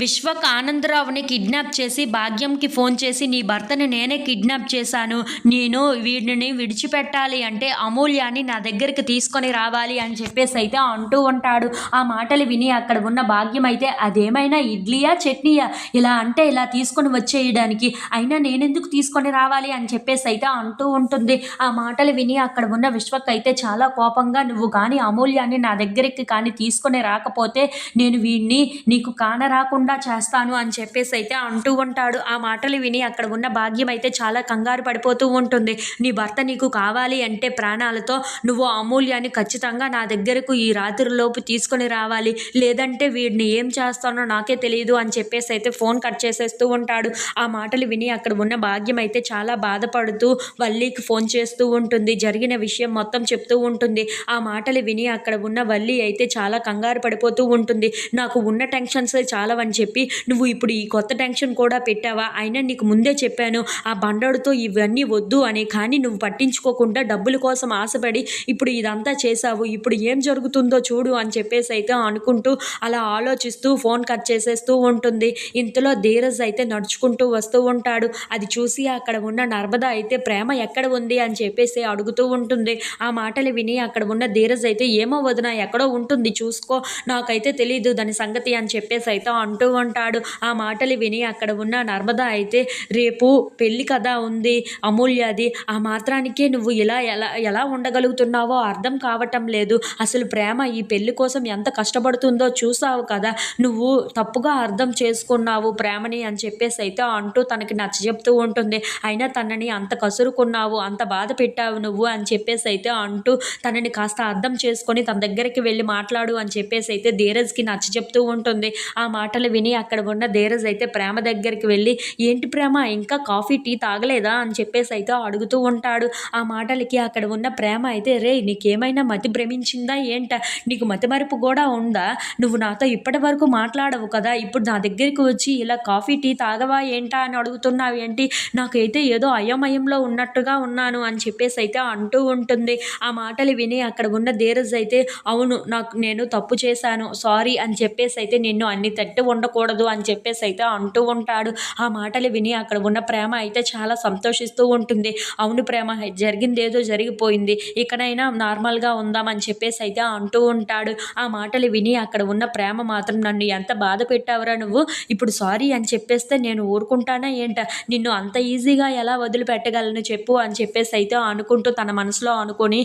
Vishwak ఆనందరావుని kidnap చేసి భాగ్యంకి phone చేసి నీ భర్తని నేనే కిడ్నాప్ చేశాను. నేను వీడిని విడిచిపెట్టాలి అంటే అమూల్యాన్ని నా దగ్గరికి తీసుకొని రావాలి అని చెప్పేసి అయితే అంటూ ఉంటాడు. ఆ మాటలు విని అక్కడ ఉన్న భాగ్యం అయితే అదేమైనా ఇడ్లీయా చట్నీయా? ఇలా అంటే ఇలా తీసుకొని వచ్చేయడానికి. అయినా నేనెందుకు తీసుకొని రావాలి అని చెప్పేసి అయితే అంటూ ఉంటుంది. ఆ మాటలు విని అక్కడ ఉన్న విశ్వక్ అయితే చాలా కోపంగా నువ్వు కానీ అమూల్యాన్ని నా దగ్గరికి కానీ తీసుకొని రాకపోతే నేను వీడిని నీకు కానరాకుండా రాకుండా చేస్తాను అని చెప్పేసి అయితే అంటూ ఉంటాడు. ఆ మాటలు విని అక్కడ ఉన్న భాగ్యం అయితే చాలా కంగారు పడిపోతూ ఉంటుంది. నీ భర్త నీకు కావాలి అంటే ప్రాణాలతో నువ్వు అమూల్యాన్ని ఖచ్చితంగా నా దగ్గరకు ఈ రాత్రిలోపు తీసుకొని రావాలి. లేదంటే వీడిని ఏం చేస్తానో నాకే తెలియదు అని చెప్పేసి అయితే ఫోన్ కట్ చేసేస్తూ ఉంటాడు. ఆ మాటలు విని అక్కడ ఉన్న భాగ్యం అయితే చాలా బాధపడుతూ వల్లికి ఫోన్ చేస్తూ ఉంటుంది. జరిగిన విషయం మొత్తం చెప్తూ ఉంటుంది. ఆ మాటలు విని అక్కడ ఉన్న వల్లి అయితే చాలా కంగారు పడిపోతూ ఉంటుంది. నాకు ఉన్న టెన్షన్స్ చాలా అని చెప్పి నువ్వు ఇప్పుడు ఈ కొత్త టెన్షన్ కూడా పెట్టావా? అయినా నీకు ముందే చెప్పాను ఆ బండడుతో ఇవన్నీ వద్దు అని. కానీ నువ్వు పట్టించుకోకుండా డబ్బుల కోసం ఆశపడి ఇప్పుడు ఇదంతా చేసావు ఇప్పుడు ఏం జరుగుతుందో చూడు అని చెప్పేసి అయితే అనుకుంటూ అలా ఆలోచిస్తూ ఫోన్ కట్ చేసేస్తూ ఉంటుంది. ఇంతలో ధీరజ్ అయితే నడుచుకుంటూ వస్తూ ఉంటాడు. అది చూసి అక్కడ ఉన్న నర్మద అయితే ప్రేమ ఎక్కడ ఉంది? అని చెప్పేసి అడుగుతూ ఉంటుంది. ఆ మాటలు విని అక్కడ ఉన్న ధీరజ్ అయితే ఏమో వదిన ఎక్కడో ఉంటుంది చూసుకో. నాకైతే తెలీదు దాని సంగతి అని చెప్పేసి అయితే అంటూ ఉంటాడు. ఆ మాటలు విని అక్కడ ఉన్న నర్మద అయితే రేపు పెళ్ళి కదా ఉంది అమూల్యది ఆ మాత్రానికే నువ్వు ఇలా ఎలా ఎలా ఉండగలుగుతున్నావో అర్థం కావటం లేదు. అసలు ప్రేమ ఈ పెళ్ళి కోసం ఎంత కష్టపడుతుందో చూసావు కదా. నువ్వు తప్పుగా అర్థం చేసుకున్నావు ప్రేమని అని చెప్పేసి అయితే అంటూ తనకి నచ్చ చెప్తూ ఉంటుంది. అయినా తనని అంత కసురుకున్నావు అంత బాధ పెట్టావు నువ్వు అని చెప్పేసి అయితే అంటూ తనని కాస్త అర్థం చేసుకొని తన దగ్గరికి వెళ్ళి మాట్లాడు అని చెప్పేసి అయితే ధీరజ్కి నచ్చ చెప్తూ ఉంటుంది. ఆ మాటలు విని అక్కడ ఉన్న ధీరజ్ అయితే ప్రేమ దగ్గరికి వెళ్ళి ఏంటి ప్రేమ? ఇంకా కాఫీ టీ తాగలేదా? అని చెప్పేసి అయితే అడుగుతూ ఉంటాడు. ఆ మాటలకి అక్కడ ఉన్న ప్రేమ అయితే రే నీకేమైనా మతి భ్రమించిందా? ఏంట? నీకు మతి మరుపు కూడా ఉందా? నువ్వు నాతో ఇప్పటి వరకు మాట్లాడవు కదా. ఇప్పుడు నా దగ్గరికి వచ్చి ఇలా కాఫీ టీ తాగవా? ఏంటా? అని అడుగుతున్నావు ఏంటి? నాకైతే ఏదో అయోమయంలో ఉన్నట్టుగా ఉన్నాను అని చెప్పేసి అయితే అంటూ ఉంటుంది. ఆ మాటలు విని అక్కడ ఉన్న ధీరజ్ అయితే అవును నాకు నేను తప్పు చేశాను. సారీ అని చెప్పేసి అయితే నిన్ను అన్ని తట్టు ఉండకూడదు అని చెప్పేసి అయితే అంటూ ఉంటాడు. ఆ మాటలు విని అక్కడ ఉన్న ప్రేమ అయితే చాలా సంతోషిస్తూ ఉంటుంది. అవును ప్రేమ జరిగింది ఏదో జరిగిపోయింది. ఇకనైనా నార్మల్గా ఉందామని చెప్పేసి అయితే అంటూ ఉంటాడు. ఆ మాటలు విని అక్కడ ఉన్న ప్రేమ మాత్రం నన్ను ఎంత బాధ పెట్టావురా నువ్వు? ఇప్పుడు సారీ అని చెప్పేస్తే నేను ఊరుకుంటానా ఏంట? నిన్ను అంత ఈజీగా ఎలా వదిలిపెట్టగలను చెప్పు అని చెప్పేసి అయితే అనుకుంటూ తన మనసులో అనుకొని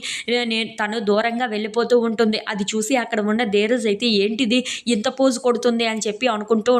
నేను తను దూరంగా వెళ్ళిపోతూ ఉంటుంది. అది చూసి అక్కడ ఉన్న ధీరజ్ అయితే ఏంటిది? ఇంత పోజు కొడుతుంది అని చెప్పి అనుకుంటూ